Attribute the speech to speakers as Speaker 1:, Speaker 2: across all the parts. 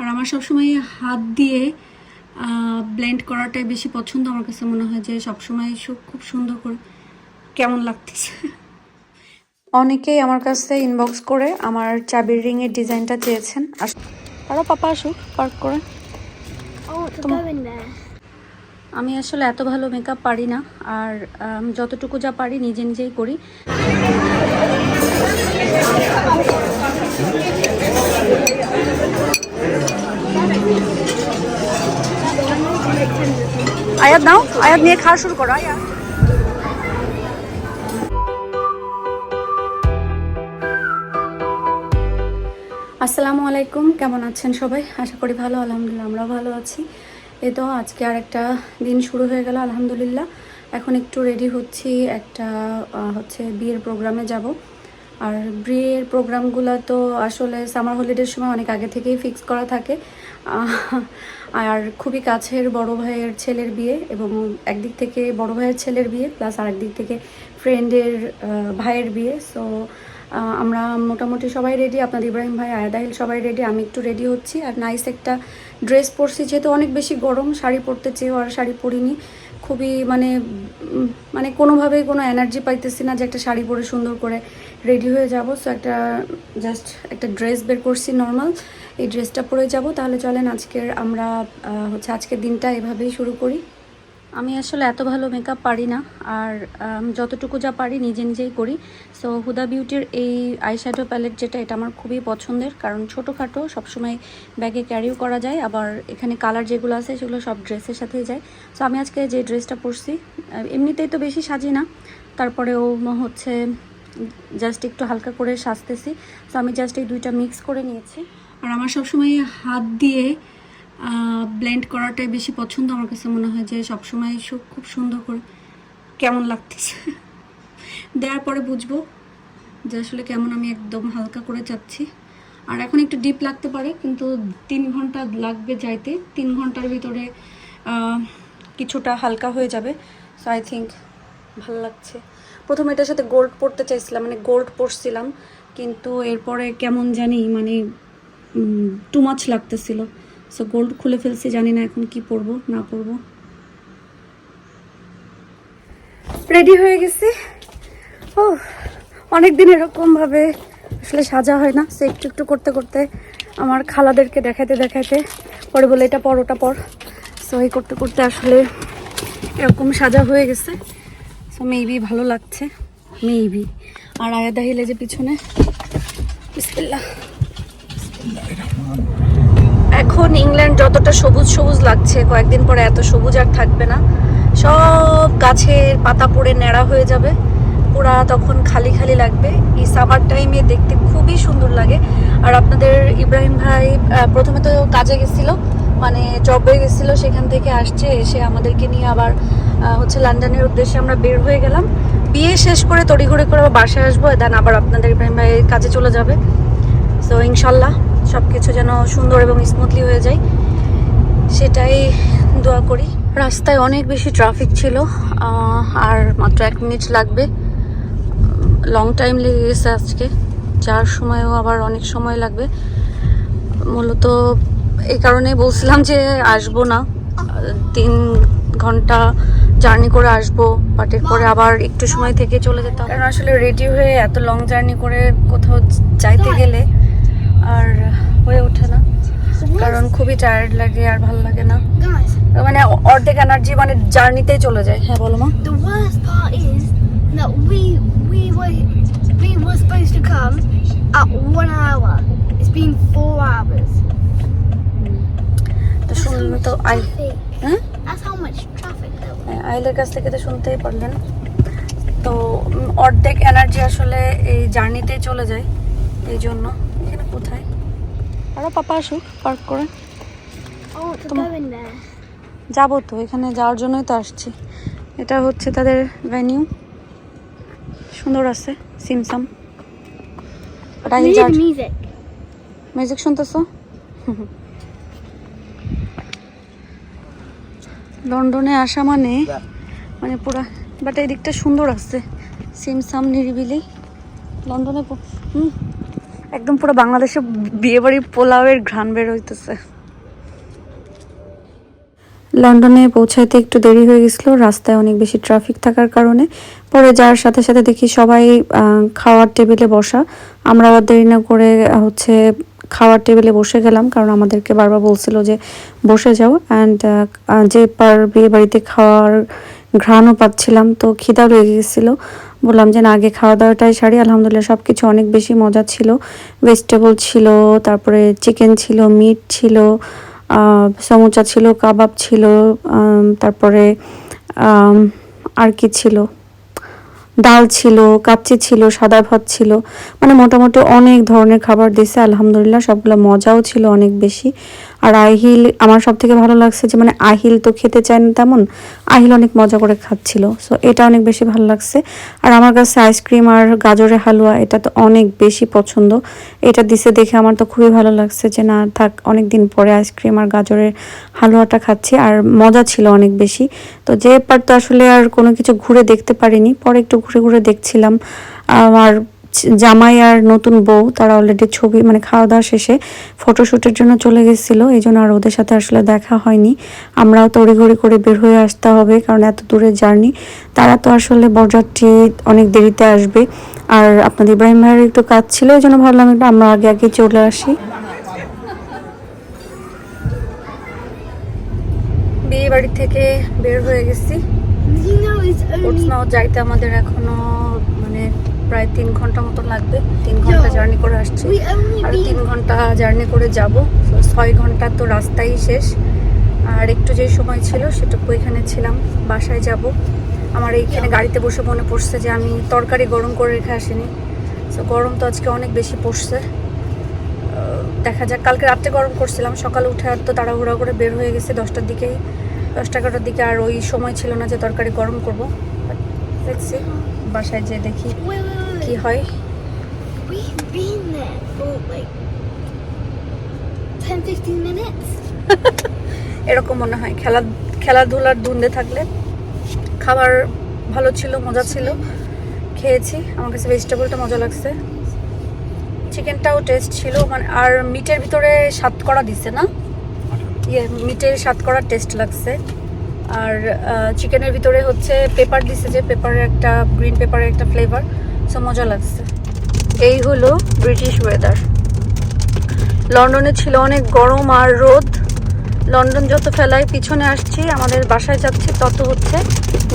Speaker 1: আর আমার সবসময় হাত দিয়ে ব্লেন্ড করাটাই বেশি পছন্দ। আমার কাছে মনে হয় যে সবসময় খুব সুন্দর করে কেমন লাগতেছে। অনেকেই আমার কাছে ইনবক্স করে আমার চাবির রিংয়ের ডিজাইনটা চেয়েছেন। আস আরও পাপা আসুক পার্ক করে. আমি আসলে এত ভালো মেকআপ পারি না আর আম, যতটুকু যা পারি নিজে নিজেই করি। আয়াত নাও, আয়াত নিয়ে খাওয়া শুরু করো। আয়াত আসসালামু আলাইকুম, কেমন আছেন সবাই? আশা করি ভালো, আলহামদুলিল্লাহ, আমরাও ভালো আছি। এ তো আজকে আর একটা দিন শুরু হয়ে গেল, আলহামদুলিল্লাহ। এখন একটু রেডি হচ্ছি একটা হচ্ছে বিয়ের প্রোগ্রামে যাব। আর বিয়ের প্রোগ্রামগুলো তো আসলে সামার হলিডের সময় অনেক আগে থেকেই ফিক্স করা থাকে। আর খুবই কাছের বড় ভাইয়ের ছেলের বিয়ে এবং একদিক থেকে বড় ভাইয়ের ছেলের বিয়ে প্লাস আরেকদিক থেকে ফ্রেন্ডের ভাইয়ের বিয়ে। সো আমরা মোটামুটি সবাই রেডি আপনার ইব্রাহিম ভাই আয়াদাহিল সবাই রেডি আমি একটু রেডি হচ্ছি। আর নাইস একটা ড্রেস পরছি, যেহেতু অনেক বেশি গরম, শাড়ি পরতে চেয়েও আর শাড়ি পরিনি। খুবই মানে মানে কোনোভাবেই কোনো এনার্জি পাইতেছি না যে একটা শাড়ি পরে সুন্দর করে রেডি হয়ে যাব। সো একটা জাস্ট একটা ড্রেস বের করছি নর্মাল এই ড্রেসটা পরে যাব। তাহলে চলেন আজকের আমরা হচ্ছে আজকের দিনটা এভাবেই শুরু করি। আমি আসলে এত ভালো মেকআপ পারি না। আর যতটুকু যা পারি নিজে নিজেই করি। সো হুদা বিউটির এই আইশ্যাডো প্যালেট যেটা, এটা আমার খুবই পছন্দের। কারণ ছোটোখাটো, সবসময় ব্যাগে ক্যারিও করা যায়। আবার এখানে কালার যেগুলো আছে, সেগুলো সব ড্রেসের সাথেই যায়। সো আমি আজকে যে ড্রেসটা পরছি এমনিতেই তো বেশি সাজি না। তারপরেও হচ্ছে জাস্ট একটু হালকা করে সাজতেছি। সো আমি জাস্ট এই দুইটা মিক্স করে নিয়েছি। আর আমার সবসময় হাত দিয়ে ব্লেন্ড করাটাই বেশি পছন্দ। আমার কাছে মনে হয় যে সবসময় খুব সুন্দর করে কেমন লাগতেছে। দেওয়ার পরে বুঝব যে আসলে কেমন আমি একদম হালকা করে চাচ্ছি। আর এখন একটু ডিপ লাগতে পারে, কিন্তু তিন ঘণ্টা লাগবে যাইতে। তিন ঘণ্টার ভিতরে কিছুটা হালকা হয়ে যাবে। সো আই থিঙ্ক ভালো লাগছে। প্রথমে এটার সাথে গোল্ড পরতে চাইছিলাম মানে গোল্ড পরছিলাম, কিন্তু এরপরে কেমন জানি মানে টু মাছ লাগতেছিল। সো গোল্ড খুলে ফেলছি, জানি না এখন কি পরবো, না পরবো। রেডি হয়ে গেছি। ও অনেক দিন এরকমভাবে আসলে সাজা হয় না। সে একটু একটু করতে করতে আমার খালাদেরকে দেখাতে দেখাতে পরে বলে, এটা পর, ওটা পর। সো এই করতে করতে আসলে এরকম সাজা হয়ে গেছে। সো মেবি ভালো লাগছে। মেবি আর আয়াদা হিলে যে পিছনে এখন ইংল্যান্ড যতটা সবুজ সবুজ লাগছে, কয়েকদিন পরে এত সবুজ আর থাকবে না। সব গাছের পাতা পড়ে ন্যাড়া হয়ে যাবে। পুরা তখন খালি খালি লাগবে। এই সামার টাইমে দেখতে খুবই সুন্দর লাগে। আর আপনাদের ইব্রাহিম ভাই প্রথমে তো কাজে গেছিল মানে জবে গেছিল, সেখান থেকে আসছে, এসে আমাদেরকে নিয়ে আবার হচ্ছে লন্ডনের উদ্দেশ্যে আমরা বের হয়ে গেলাম। বিয়ে শেষ করে তড়িঘড়ি করে আবার বাসায় আসব দেন আবার আপনাদের ইব্রাহিম ভাই কাজে চলে যাবে। সো ইনশাল্লাহ সব কিছু যেন সুন্দর এবং স্মুথলি হয়ে যায়। সেটাই দোয়া করি। রাস্তায় অনেক বেশি ট্রাফিক ছিল আর মাত্র এক মিনিট লাগবে। লং টাইম লেগে গেছে আজকে। যার সময়ও আবার অনেক সময় লাগবে। মূলত এই কারণেই বলছিলাম যে আসব না। তিন ঘণ্টা জার্নি করে আসব বাট এরপরে আবার একটু সময় থেকে চলে যেতাম কারণ আসলে রেডি হয়ে এত লং জার্নি করে কোথাও যাইতে গেলে আর হয়ে ওঠে না কারণ খুবই টায়ার্ড লাগে আর ভালো লাগে না মানে অর্ধেক এনার্জি মানে জার্নিতেই চলে যায় হ্যাঁ বলো মা
Speaker 2: the worst part is that we we were we were supposed to come at one hour. It's been four hours.
Speaker 1: তো শুনলে তো আই. হ্যাঁ
Speaker 2: That's how much traffic there was.
Speaker 1: হ্যাঁ, আইলের কাছ থেকে তো শুনতেই পারলেন। তো অর্ধেক এনার্জি আসলে এই জার্নিতেই চলে যায়। এই জন্য এখানে কোথায়? আরও পাপা আসুক পার্ক করে. যাব তো এখানে যাওয়ার জন্যই তো আসছি। এটা হচ্ছে তাদের ভেনিউ সুন্দর আছে সিমসাম. মিউজিক শুনতেছো? লন্ডনে আসা মানে? মানে পুরা বাট এই দিকটা সুন্দর আছে। সিমসাম নিরিবিলি। লন্ডনে হুম। একদম পুরো বাংলাদেশে বিয়ে বাড়ির পোলাওয়ের ঘ্রাণ বের হইতেছে। লন্ডনে পৌঁছাইতে একটু দেরি হয়ে গেছিল। রাস্তায় অনেক বেশি ট্রাফিক থাকার কারণে। পরে যাওয়ার সাথে সাথে দেখি সবাই আহ, খাওয়ার টেবিলে বসা। আমরা দেরি না করে হচ্ছে খাওয়ার টেবিলে বসে গেলাম, কারণ আমাদেরকে বারবার বলছিল যে বসে যাও অ্যান্ড যে পার বিয়ে বাড়িতে খাওয়ার ঘ্রাণও পাচ্ছিলাম, তো খিদাও লেগে গেছিল। বললাম যে না, আগে খাওয়া দাওয়াটাই সারি, আলহামদুলিল্লাহ সব কিছু অনেক বেশি মজা ছিল। ভেজিটেবল ছিল, তারপরে চিকেন ছিল মিট ছিল সমুচা ছিল, কাবাব ছিল তারপরে আর কি ছিল? ডাল ছিল, কাচ্চি ছিল, সাদা ভাত ছিল। মানে মোটামুটি অনেক ধরনের খাবার দিছে, আলহামদুলিল্লাহ, সবগুলো মজাও ছিল অনেক বেশি। আর আহিল, আমার সব থেকে ভালো লাগছে যে মানে আহিল তো খেতে চায় না তেমন, আহিল অনেক মজা করে খাচ্ছিল। সো এটা অনেক বেশি ভালো লাগছে। আর আমার কাছে আইসক্রিম আর গাজরের হালুয়া, এটা তো অনেক বেশি পছন্দ। এটা দিছে দেখে আমার তো খুবই ভালো লাগছে যে, না, থাক অনেক দিন পরে আইসক্রিম আর গাজরের হালুয়াটা খাচ্ছি, আর মজা ছিল অনেক বেশি। তো যে পার তো আসলে আর কোনো কিছু ঘুরে দেখতে পারিনি, পরে একটু ঘুরে ঘুরে দেখছিলাম। আমার জামাই আর নতুন বউ তারা অলরেডি ছবি মানে খাওয়া দাওয়া শেষে ফটোশ্যুটের জন্য চলে গেছিল এই জন্য আর ওদের সাথে আসলে দেখা হয়নি। আমরাও তড়িঘড়ি করে বের হয়ে আসতে হবে কারণ এত দূরের জার্নি। তারা তো আসলে বরযাত্রী অনেক দেরিতে আসবে। আর আপনাদের ইব্রাহিম ভাইয়ের একটু কাজ ছিল এই জন্য ভাবলাম একটু আমরা আগে আগে চলে আসি। বিয়ে বাড়ি থেকে বের হয়ে গেছি। যাইতে আমাদের এখনও মানে প্রায় তিন ঘণ্টা মতো লাগবে। তিন
Speaker 2: ঘণ্টা
Speaker 1: জার্নি করে আসছি। আর তিন ঘণ্টা জার্নি করে যাব। ছয় ঘণ্টা তো রাস্তাই শেষ। আর একটু যে সময় ছিল সেটুকু এখানে ছিলাম। বাসায় যাব। আমার এইখানে গাড়িতে বসে মনে পড়ছে যে আমি তরকারি গরম করে রেখে আসিনি। তো গরম তো আজকে অনেক বেশি পড়ছে। দেখা যাক। কালকে রাত্রে গরম করছিলাম। সকালে উঠে আর তো তাড়াহুড়া করে বের হয়ে গেছে দশটার দিকেই। দশটা এগারোটার দিকে আর ওই সময় ছিল না যে তরকারি গরম করব। দেখছি বাসায় যে দেখি. কি হয়।
Speaker 2: We've been there for like 10 15 minutes.
Speaker 1: এরকম মনে হয়। খেলা খেলাধুলার ধুন্দে থাকলে খাবার ভালো ছিল মজা ছিল খেয়েছি। আমার কাছে ভেজিটেবলটা মজা লাগছে। চিকেনটাও টেস্ট ছিল মানে আর মিটের ভিতরে স্বাদ করা দিছে না। ইয়ে মিটের স্বাদ করা টেস্ট লাগছে। আর চিকেনের ভিতরে হচ্ছে পেপার দিছে যে পেপারের একটা গ্রিন পেপারের একটা ফ্লেভার সো মজা লাগছে। এই হলো ব্রিটিশ ওয়েদার লন্ডনে ছিল অনেক গরম আর রোদ। লন্ডন যত ফেলায়, পিছনে আসছি, আমাদের বাসায় যাচ্ছি, তত হচ্ছে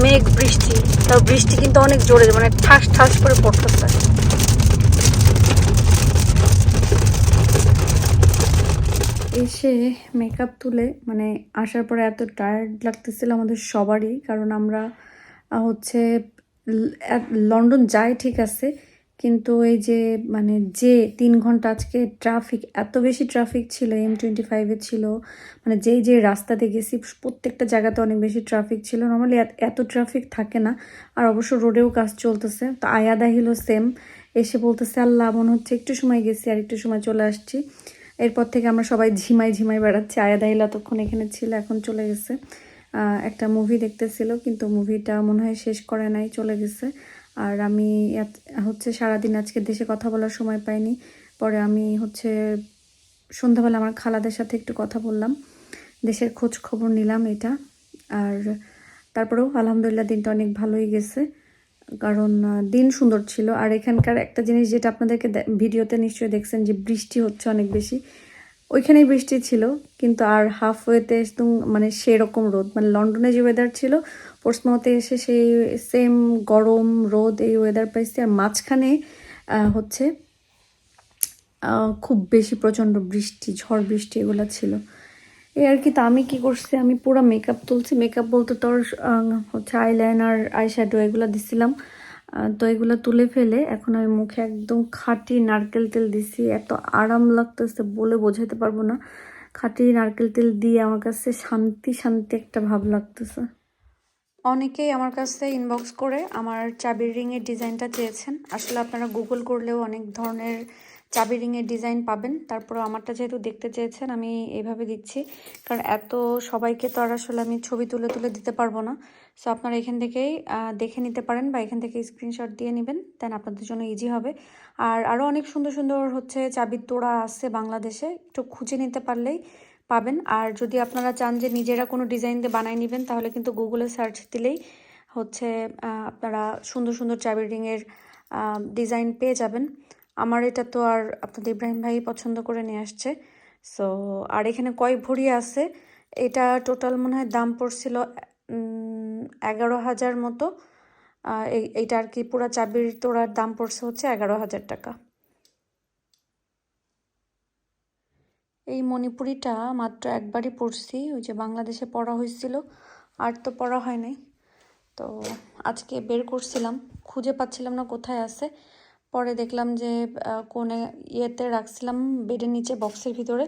Speaker 1: মেঘ বৃষ্টি। তাও বৃষ্টি কিন্তু অনেক জোরে মানে ঠাস ঠাস করে পড়তে পড়তেছে। এসে মেকআপ তুলে মানে আসার পরে এত টায়ার্ড লাগতেছিল আমাদের সবারই, কারণ আমরা হচ্ছে লন্ডন যাই ঠিক আছে, কিন্তু এই যে মানে যে তিন ঘণ্টা আজকে ট্রাফিক এত বেশি ট্রাফিক ছিল এম টোয়েন্টি ফাইভে ছিল মানে যেই যে রাস্তাতে গেছি, প্রত্যেকটা জায়গাতে অনেক বেশি ট্রাফিক ছিল নর্মালি এত ট্রাফিক থাকে না, আর অবশ্য রোডেও কাজ চলতেছে, তো আয়াদা হিলো সেম এসে বলতেছে, আল্লাহ, মনে হচ্ছে একটু সময় গেছি আর একটু সময় চলে আসছি। এরপর থেকে আমরা সবাই ঝিমাই ঝিমাই বেড়াচ্ছি। আয়াদা হিল এতক্ষণ এখানে ছিল, এখন চলে গেছে। একটা মুভি দেখতেছিল, কিন্তু মুভিটা মনে হয় শেষ করে নাই, চলে গেছে। আর আমি হচ্ছে সারাদিন আজকে দেশে কথা বলার সময় পাইনি। পরে আমি হচ্ছে সন্ধ্যাবেলা আমার খালাদের সাথে একটু কথা বললাম। দেশের খোঁজ খবর নিলাম এটা। আর তারপরেও আলহামদুলিল্লাহ দিনটা অনেক ভালোই গেছে। কারণ দিন সুন্দর ছিল। আর এখানকার একটা জিনিস যেটা আপনাদেরকে ভিডিওতে নিশ্চয়ই দেখছেন যে বৃষ্টি হচ্ছে অনেক বেশি। ওইখানেই বৃষ্টি ছিল, কিন্তু আর হাফ ওয়েতে একদম মানে সেরকম রোদ। মানে লন্ডনে যে ওয়েদার ছিল পোর্টসমাউথে এসে সেই সেম গরম, রোদ এই ওয়েদার পাইছি। আর মাঝখানে হচ্ছে খুব বেশি প্রচণ্ড বৃষ্টি, ঝড় বৃষ্টি এগুলো ছিল। এই আর কি, তা আমি কি করছি? আমি পুরো মেকআপ তুলছি। মেকআপ বলতে তোর হচ্ছে আইলাইনার আই শ্যাডো এগুলো দিছিলাম। তো এগুলো তুলে ফেলে এখন আমি মুখে একদম খাঁটি নারকেল তেল দিছি। এত আরাম লাগতেছে বলে বোঝাতে পারব না। খাঁটি নারকেল তেল দিয়ে আমার কাছে শান্তি শান্তি একটা ভাব লাগতেছে। অনেকেই আমার কাছে ইনবক্স করে আমার চাবির রিংয়ের ডিজাইনটা চেয়েছেন। আসলে আপনারা গুগল করলেও অনেক ধরনের চাবি রিংয়ের ডিজাইন পাবেন। তারপর আমারটা যেহেতু দেখতে চেয়েছেন, আমি এইভাবে দিচ্ছি। কারণ এত সবাইকে তো আর আসলে আমি ছবি তুলে তুলে দিতে পারব না। সো আপনারা এখান থেকেই দেখে নিতে পারেন বা এখান থেকে স্ক্রিনশট দিয়ে নেবেন দেন আপনাদের জন্য ইজি হবে। আর আরও অনেক সুন্দর সুন্দর হচ্ছে চাবির তোড়া আছে বাংলাদেশে, একটু খুঁজে নিতে পারলেই পাবেন। আর যদি আপনারা চান যে নিজেরা কোনো ডিজাইন দিয়ে বানাই নেবেন, তাহলে কিন্তু গুগলে সার্চ দিলেই হচ্ছে আপনারা সুন্দর সুন্দর চাবির রিংয়ের ডিজাইন পেয়ে যাবেন। আমার এটা তো আর আপনাদের ইব্রাহিম ভাই পছন্দ করে নিয়ে আসছে। সো আর এখানে কয় ভরি আছে? এটা টোটাল মনে হয় দাম পড়ছিল এগারো হাজার মতো। এই, এইটা আর কি পুরো চাবির তোড়ার দাম পড়ছে হচ্ছে এগারো হাজার টাকা। এই মণিপুরিটা মাত্র একবারই পড়ছি, ওই যে বাংলাদেশে পড়া হয়েছিল, আর তো পড়া হয় নাই তো আজকে বের করছিলাম, খুঁজে পাচ্ছিলাম না কোথায় আছে। পরে দেখলাম যে কোনে ইয়েতে রাখছিলাম বেডের নিচে, বক্সের ভিতরে।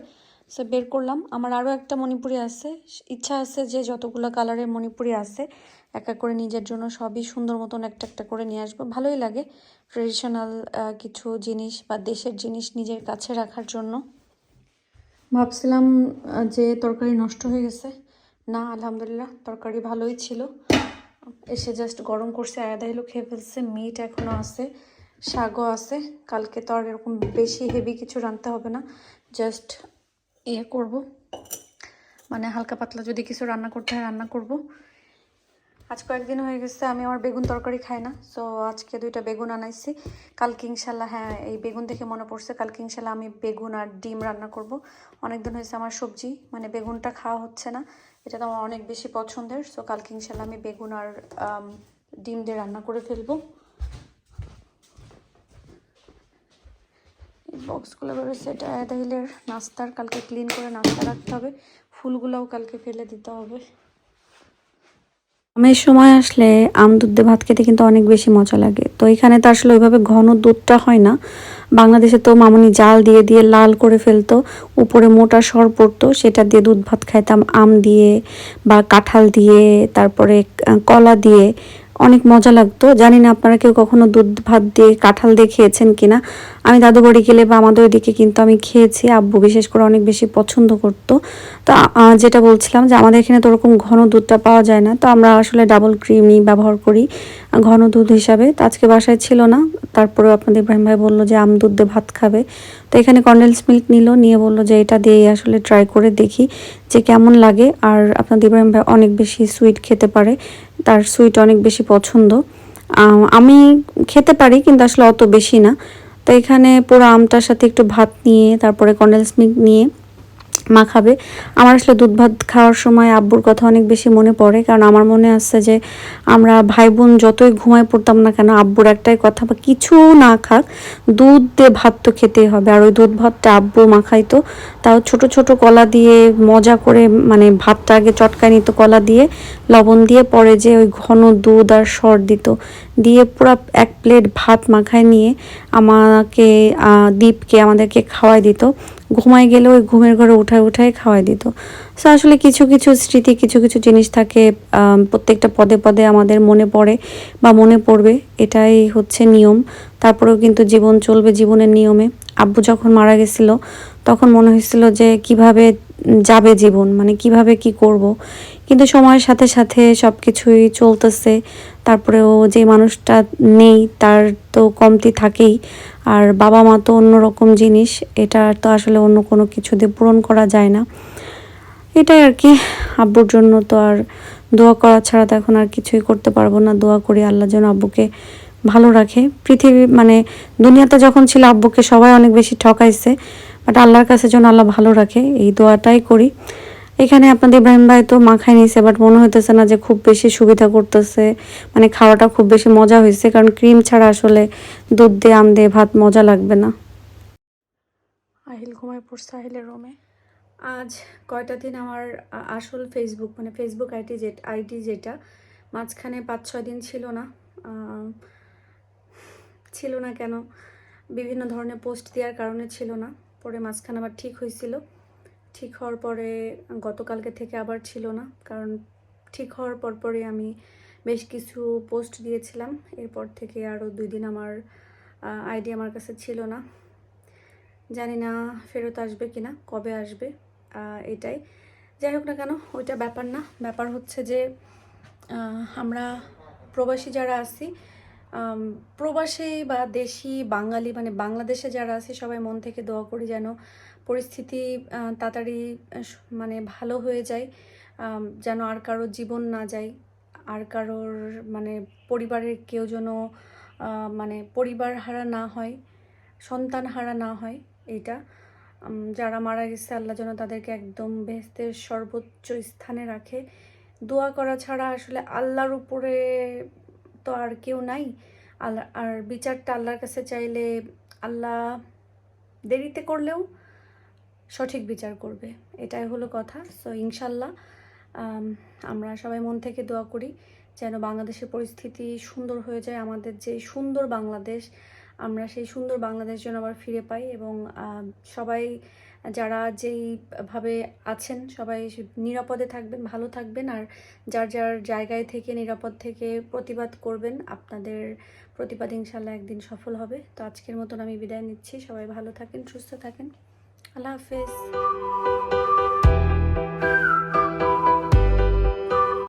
Speaker 1: সে বের করলাম। আমার আরও একটা মণিপুরি আছে। ইচ্ছা আছে যে, যতগুলো কালারের মণিপুরি আছে, এক এক করে নিজের জন্য সবই সুন্দর মতন একটা একটা করে নিয়ে আসব। ভালোই লাগে ট্রেডিশনাল কিছু জিনিস বা দেশের জিনিস নিজের কাছে রাখার জন্য। ভাবছিলাম যে তরকারি নষ্ট হয়ে গেছে। না, আলহামদুলিল্লাহ, তরকারি ভালোই ছিল। এসে জাস্ট গরম করছে, আয়াদা এলো, খেয়ে ফেলছে মিট এখনও আছে। শাকও আছে। কালকে তো আর এরকম বেশি হেভি কিছু রাঁধতে হবে না। জাস্ট ইয়ে করব। মানে হালকা পাতলা যদি কিছু রান্না করতে হয় রান্না করব। আজ কয়েকদিন হয়ে গেছে, আমি আমার বেগুন তরকারি খাই না। সো আজকে দুইটা বেগুন আনাইছি। কালকে ইনশাল্লাহ হ্যাঁ এই বেগুন দেখে মনে পড়ছে। কালকে ইনশাল্লাহ আমি বেগুন আর ডিম রান্না করব। অনেকদিন হয়েছে আমার সবজি মানে বেগুনটা খাওয়া হচ্ছে না। এটা তো আমার অনেক বেশি পছন্দের। সো কালকে ইনশাল্লাহ আমি বেগুন আর ডিম দিয়ে রান্না করে ফেলব। বক্সগুলো বেরোচ্ছে এটা আয়াদাহিলের নাস্তার কালকে ক্লিন করে নাস্তা রাখতে হবে। ফুলগুলোও কালকে ফেলে দিতে হবে। আমের সময় আসলে আম দুধ দিয়ে ভাত খেতে কিন্তু অনেক বেশি মজা লাগে। তো এখানে তো আসলে ওইভাবে ঘন দুধটা হয় না। বাংলাদেশে তো মামনি জাল দিয়ে দিয়ে লাল করে ফেলতো, উপরে মোটা সর পড়তো, সেটা দিয়ে দুধ ভাত খাইতাম। আম দিয়ে বা কাঁঠাল দিয়ে, তারপরে কলা দিয়ে অনেক মজা লাগতো। জানি না আপনারা কেউ কখনো দুধ, ভাত দিয়ে কাঁঠাল দিয়ে খেয়েছেন কিনা। আমি দাদু বাড়ি গেলে বা আমাদের ওইদিকে কিন্তু আমি খেয়েছি, আব্বু বিশেষ করে অনেক বেশি পছন্দ করতো। তো যেটা বলছিলাম যে আমাদের এখানে তো ওরকম ঘন দুধটা পাওয়া যায় না। তো আমরা আসলে ডাবল ক্রিমই ব্যবহার করি, ঘন দুধ হিসাবে। তো আজকে বাসায় ছিল না, তারপরেও আপনাদের ইব্রাহিম ভাই বলল যে আম দুধ দিয়ে ভাত খাবে। তো এখানে কন্ডেন্স মিল্ক নিল, নিয়ে বলল যে এটা দিয়ে আসলে ট্রাই করে দেখি যে কেমন লাগে। আর আপনাদের ইব্রাহিম ভাই অনেক বেশি সুইট খেতে পারে। তার সুইট অনেক বেশি পছন্দ। আমি খেতে পারি কিন্তু আসলে অত বেশি না। তো এখানে পুরো আমটার সাথে একটু ভাত নিয়ে, তারপরে কর্নেল স্মিক নিয়ে মা খাবে। আমার আসলে দুধ ভাত খাওয়ার সময় আব্বুর কথা অনেক বেশি মনে পড়ে, কারণ আমার মনে আছে যে আমরা ভাই বোন যতই ঘুমায় পড়তাম না কেন, আব্বুর একটাই কথা বা কিছু না খাক, দুধ দিয়ে ভাত তো খেতেই হবে। আর ওই দুধ ভাতটা আব্বু মাখাইতো, তাও ছোট ছোট কলা দিয়ে মজা করে মানে ভাতটা আগে চটকায় নিত কলা দিয়ে, লবণ দিয়ে পরে যে ওই ঘন দুধ আর সর দিত। দিয়ে পুরো এক প্লেট ভাত মাখায় নিয়ে আমাকে দীপকে, আমাদেরকে খাওয়াই দিত। ঘুমায় গেলে ওই ঘুমের ঘরে উঠায় উঠায় খাওয়াই দিত। সো আসলে কিছু কিছু স্মৃতি, কিছু কিছু জিনিস থাকে প্রত্যেকটা পদে পদে আমাদের মনে পড়ে বা মনে পড়বে, এটাই হচ্ছে নিয়ম। তারপরেও কিন্তু জীবন চলবে জীবনের নিয়মে। আব্বু যখন মারা গেছিল তখন মনে হয়েছিল যে কীভাবে যাবে জীবন মানে কীভাবে কি করব। কিন্তু সময়ের সাথে সাথে সব কিছুই চলতেছে। তারপরেও যে মানুষটা নেই, তার তো কমতি থাকেই। আর বাবা মা তো অন্যরকম জিনিস, এটা তো আসলে অন্য কোনো কিছু দিয়ে পূরণ করা যায় না। এটাই আর কি, আব্বুর জন্য তো আর দোয়া করা ছাড়া তো এখন আর কিছুই করতে পারব না। দোয়া করি আল্লাহ যেন আব্বুকে ভালো রাখে। পৃথিবী মানে দুনিয়াতে যখন ছিল আব্বুকে সবাই অনেক বেশি ঠকাইছে। বাট আল্লাহর কাছে যেন আল্লাহ ভালো রাখে, এই দোয়াটাই করি। এখানে আপনাদের ইব্রাহিম ভাই তো মাখাই নিয়েছে বাট মনে হইতেছে না যে খুব বেশি সুবিধা করতেছে। মানে খাওয়াটা খুব বেশি মজা হয়েছে কারণ ক্রিম ছাড়া আসলে দুধ দিয়ে, আম দিয়ে ভাত মজা লাগবে না। আহিল ঘুমায় পড়ছে আহিলের রুমে। আজ কয়টা দিন আমার আসল ফেসবুক মানে ফেসবুক আইডি যে, আইডি যেটা, মাঝখানে পাঁচ, ছয় দিন ছিল না। ছিল না কেন? বিভিন্ন ধরনের পোস্ট দেওয়ার কারণে ছিল না। পরে মাঝখানে আবার ঠিক হয়েছিল। ঠিক হওয়ার পরে গতকালকে থেকে আবার ছিল না, কারণ ঠিক হওয়ার পরপরই আমি বেশ কিছু পোস্ট দিয়েছিলাম। এরপর থেকে আরও দুই দিন আমার আইডি আমার কাছে ছিল না। জানি না ফেরত আসবে কি না, কবে আসবে এটাই। যাই হোক না কেন, ওইটা ব্যাপার না। ব্যাপার হচ্ছে যে আমরা প্রবাসী যারা আছি প্রবাসী বা দেশি বাঙালি মানে বাংলাদেশে যারা আছে, সবাই মন থেকে দোয়া করি যেন পরিস্থিতি তাড়াতাড়ি মানে ভালো হয়ে যায় যেন আর কারোর জীবন না যায়, আর কারোর মানে পরিবারের কেউ যেন মানে পরিবার হারা না হয়, সন্তান হারা না হয়, এইটা। যারা মারা গেছে, আল্লাহ যেন তাদেরকে একদম বেহেস্তের সর্বোচ্চ স্থানে রাখে। দোয়া করা ছাড়া আসলে আল্লাহর উপরে তো আর কেউ নাই। আল্লাহ আর বিচারটা আল্লাহর কাছে চাইলে আল্লাহ দেরিতে করলেও সঠিক বিচার করবে। এটাই হলো কথা। সো ইনশাল্লাহ আমরা সবাই মন থেকে দোয়া করি যেন বাংলাদেশের পরিস্থিতি সুন্দর হয়ে যায়। আমাদের যে সুন্দর বাংলাদেশ, আমরা সেই সুন্দর বাংলাদেশ যেন আবার ফিরে পাই এবং সবাই যারা যেইভাবে আছেন, সবাই নিরাপদে থাকবেন, ভালো থাকবেন, আর যার যার জায়গায় থেকে নিরাপদ থেকে প্রতিবাদ করবেন, আপনাদের প্রতিবাদ ইনশাল্লাহ একদিন সফল হবে। তো আজকের মতন আমি বিদায় নিচ্ছি। সবাই ভালো থাকেন, সুস্থ থাকেন। আল্লাহ হাফেজ।